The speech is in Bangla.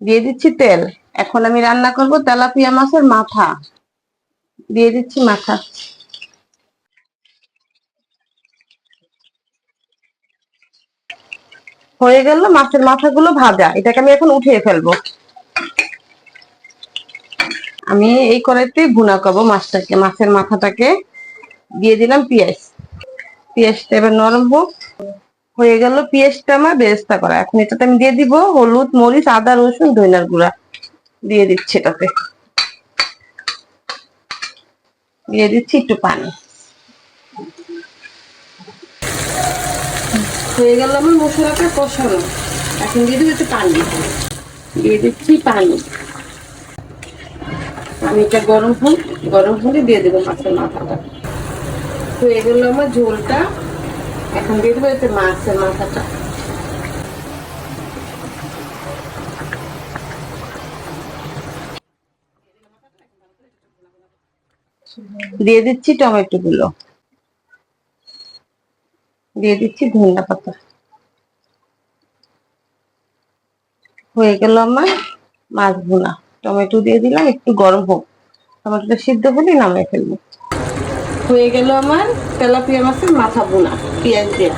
দিয়ে দিচ্ছি তেল। এখন আমি রান্না করব তেলাপিয়া মাছের মাথা। দিয়ে দিচ্ছি মাথা। হয়ে গেল, মাছের মাথাগুলো ভাজা। এটাকে আমি এখন উঠিয়ে ফেলব। আমি এই কড়াইতে ভুনা করব মাছটাকে, মাছের মাথাটাকে। দিয়ে দিলাম পেঁয়াজ। পেঁয়াজটা এবার নরম হোক। হয়ে গেল পেঁয়াজটা আমার বেরেস্তা করা। এখন এটাতে আমি দিয়ে দিব হলুদ, মরিচ, আদা, রসুন ধইনার গুঁড়া। দিয়ে দিচ্ছি এটাতে। দিয়ে দিচ্ছি একটু পানি। হয়ে গেল আমার মশলাটা কষানো। এখন দিয়ে দিব একটু পানি। দিয়ে দিচ্ছি পানি। পানিটা গরম হোক, গরম হলে দিয়ে দেবো মাছের মাথাটা। হয়ে গেল আমার ঝোলটা। এখন দিয়ে দেবো মাছের মাথাটা। দিয়ে দিচ্ছি টমেটো গুলো দিয়ে দিচ্ছি ধনিয়া পাতা। হয়ে গেল আমার মাছ ভুনা। টমেটো দিয়ে দিলাম, একটু গরম হোক। টমেটোটা সিদ্ধ হলে নামিয়ে ফেলব। হয়ে গেল আমার তেলাপিয়া মাছের মাথা বোনা পেঁয়াজ দিয়ে।